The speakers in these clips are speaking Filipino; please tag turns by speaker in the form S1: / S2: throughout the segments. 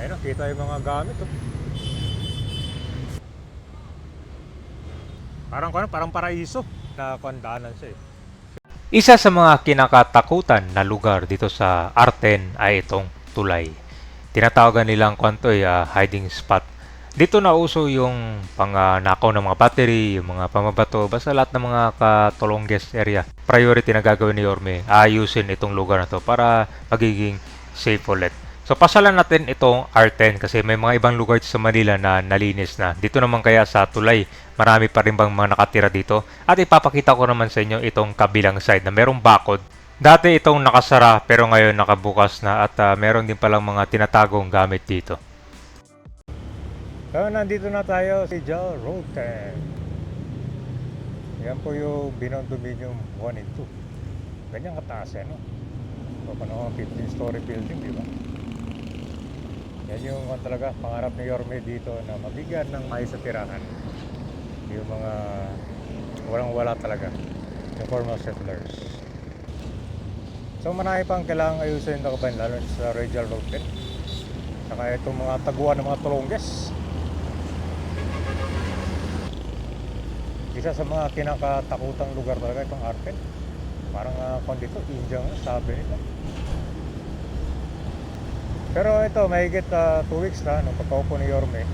S1: Ayun, kita yung mga gamit. Oh. Parang, ano, parang paraiso. Nakakandaanan siya eh.
S2: Isa sa mga kinakatakutan na lugar dito sa Arten ay itong tulay. Tinatawagan nilang kwanto ay ah, hiding spot. Dito na uso yung pangnakaw ng mga battery, yung mga pamabato, basta lahat ng mga katulongges area. Priority na gagawin ni Yorme, ayusin itong lugar na to para magiging safe ulit. So pasalan natin itong R10 kasi may mga ibang lugar sa Manila na nalinis na. Dito naman kaya sa Tulay, marami pa rin bang mga nakatira dito. At ipapakita ko naman sa inyo itong kabilang side na merong bakod. Dati itong nakasara pero ngayon nakabukas na at ah, meron din palang mga tinatagong gamit dito.
S1: So, nandito na tayo si Joe 10. Yan po yung Beyond Dominion 1 and 2. Ganyan kataas yan, no? So, panahon 15-story building, di ba? Yan yung kung talaga pangarap ni Yorme dito na mabigyan ng mais sa tirahan. Yung mga walang-wala talaga. Yung formal settlers. So marami pang kailangang ayusin na kabayan lalo sa Regional Road 10. Saka itong mga taguan ng mga tulongges. Isa sa mga kinakatakutang lugar talaga itong Arken. Parang uh, kung dito, India nga, sabi nila. Pero ito, mahigit 2 weeks na nung pagkaupo ni Yorme.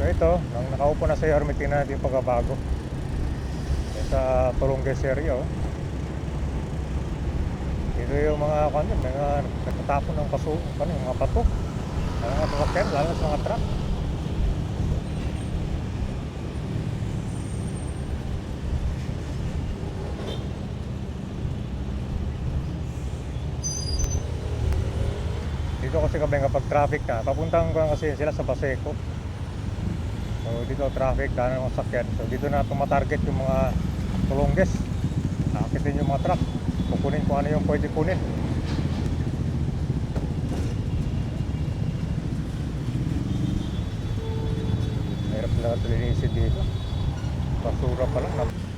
S1: So ito, nang nakaupo na sa Yorme, tingnan natin yung pagbabago. Yan sa Tulongges area, oh. Dito yung mga, ano, mga nagtatapon ng kaso, yung mga bato. Ang mga sasakyan, lalo sa mga truck. Dito kasi kami kapag traffic na, papuntang ko lang kasi sila sa Paseco. So dito traffic, daan ng sakyan. So dito na tumatarget yung mga tulongges. Nakakitin yung mga truck. Kukunin kung ano yung pwede kunin. Mahirap na ito linisin dito. Basura pa lang.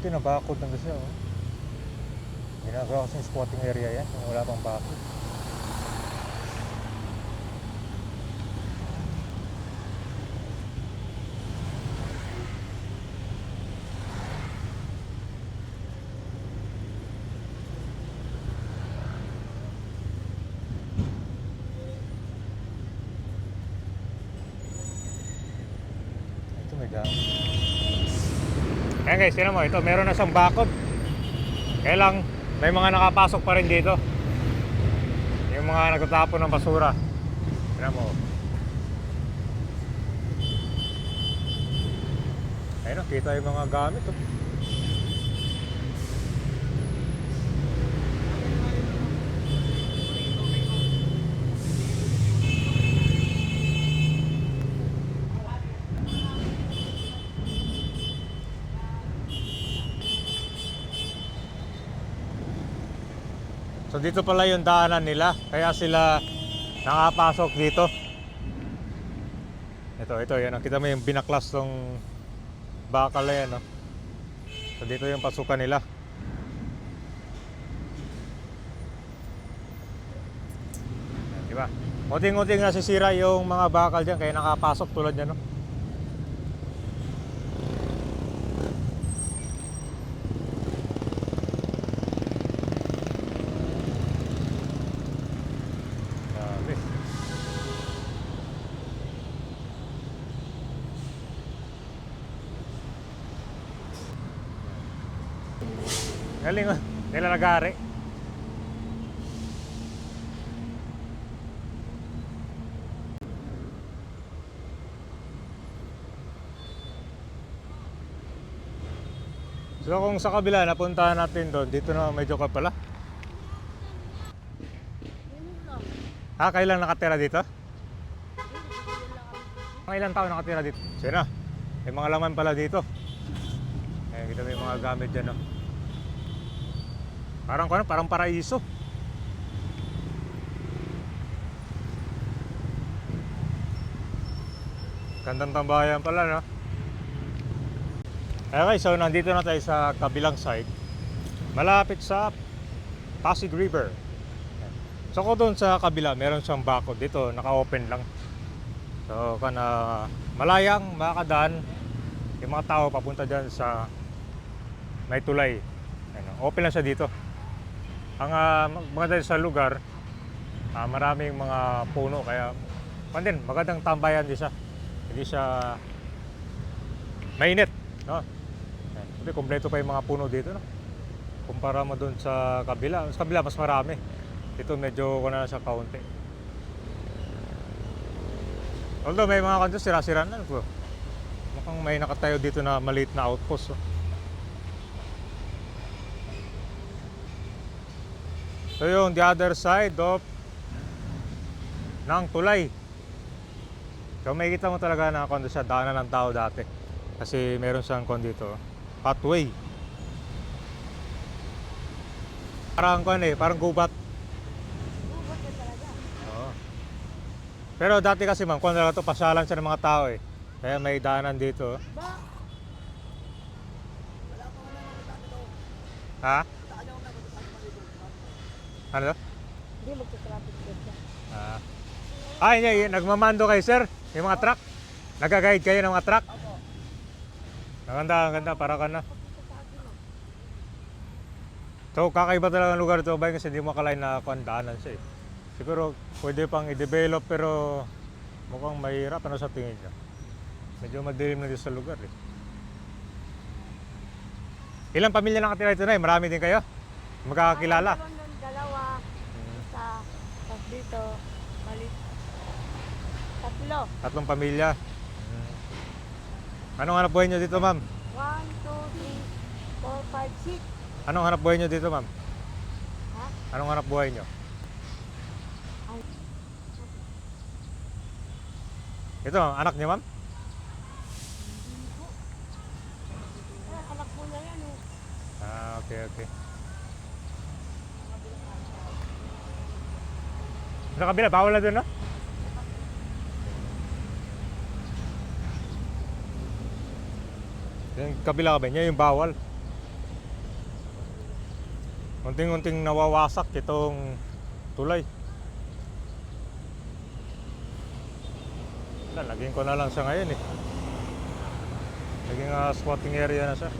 S1: Buti na bakod na siya. Oh. Ginagawa kasi squatting area yan. Wala pang bakod. Ito may gamit. Ayan guys, sino mo, ito meron na siyang bakod. Kaya lang, may mga nakapasok pa rin dito. Yung mga nagtatapon ng basura. Sino mo. Ayun kita yung mga gamit oh. So dito pala yung daanan nila. Kaya sila nakapasok dito. Ito, ito, yan. oh. Kita mo yung binaklas tong bakal na yan. Oh. So dito yung pasukan nila. Yan, Di ba? Muting-muting nasisira yung mga bakal dyan kaya nakapasok tulad yan. No? Galing oh. Nila nagari. So kung sa kabila napuntahan natin doon, dito na medyo ka pala. Ha, kailan nakatira dito? Mga ilang taon nakatira dito? Sino? May mga laman pala dito. Eh, kita yung mga gamit dyan, no? Parang, ano, parang paraiso. Gandang tambayan pala, no? Okay, so nandito na tayo sa kabilang side. Malapit sa Pasig River. So kung doon sa kabila, meron siyang bako. Dito, naka-open lang. So, kana malayang makakadaan yung mga tao papunta dyan sa may tulay. Ano, open lang siya dito. Ang uh, maganda sa lugar, ah, maraming mga puno kaya man din, magandang tambayan din siya. Hindi siya mainit, no? Hindi, kompleto pa yung mga puno dito, no? Kumpara mo doon sa kabila, sa kabila mas marami. Dito medyo kuna na sa kaunti. Although may mga kanto sira-sira na po. Mukhang may nakatayo dito na maliit na outpost. Oh. So yung the other side of ng tulay. So makikita mo talaga na kung siya daanan ng tao dati. Kasi meron siyang kon dito, pathway. Parang kon eh, parang gubat. Oo. Pero dati kasi ma'am, kung na to pasyalan siya ng mga tao eh. Kaya may daanan dito. Ha? Ano?
S3: Hindi, magta-traffic dito.
S1: Ah. Ah, yun, yun, nagmamando kayo, sir? Yung mga truck? Nag-guide kayo ng mga truck? Ang ganda, ang ganda, para ka na. So, kakaiba talaga ang lugar ito, bay, kasi hindi mo akalain na kuandaanan siya eh. Siguro, pwede pang i-develop, pero mukhang mahirap. Ano sa tingin niyo? Medyo madilim na dito sa lugar eh. Ilang pamilya nakatira ito na eh? Marami din kayo? Magkakakilala?
S3: Meron doon dalawa, isa, tapos dito, balik. Tatlo.
S1: Tatlong pamilya. Hmm. Anong hanap buhay nyo dito, ma'am?
S3: One, two, three, four, five, six.
S1: Anong hanap buhay nyo dito, ma'am?
S3: Ha?
S1: Anong hanap buhay nyo?
S3: Ay.
S1: Ito, anak niyo, ma'am?
S3: Ay, anak mo na yan oh.
S1: Ah, okay, okay. Sa kabila, bawal na doon, no? Yung kabila ka ba niya, yung bawal. Unting-unting nawawasak itong tulay. Wala, Laging ko na lang siya ngayon eh. Naging ah, squatting area na siya.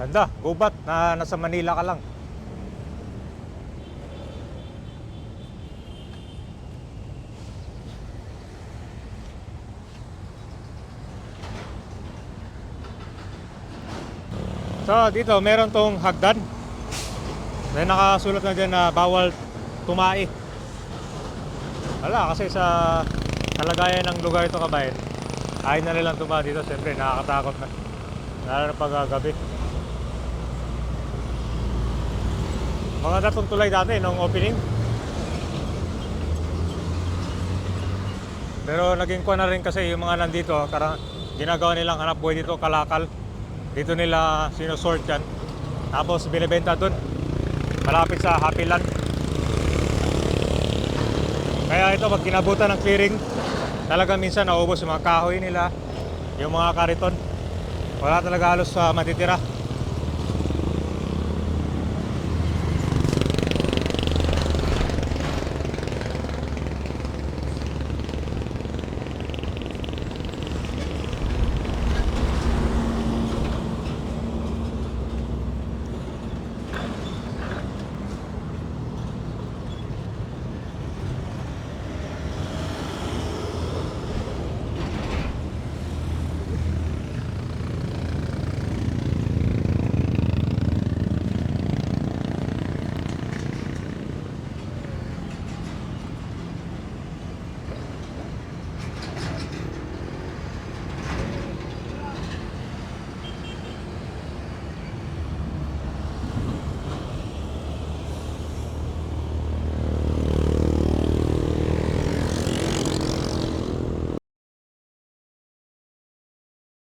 S1: Ganda, gubat na nasa Manila ka lang. So dito meron tong hagdan. May nakasulat na dyan na bawal tumae. Wala kasi sa kalagayan ng lugar ito kabayan. Ayaw na nilang tuma dito. Siyempre nakakatakot na. Lalo na pag gabi. Mga datong tulay dati nung opening. Pero naging kuha na rin kasi yung mga nandito, karang ginagawa nilang hanap buhay dito, kalakal. Dito nila sinusort yan. Tapos binibenta dun. Malapit sa Happy Land. Kaya ito, pag kinabutan ng clearing, talaga minsan naubos yung mga kahoy nila, yung mga kariton. Wala talaga halos sa matitira.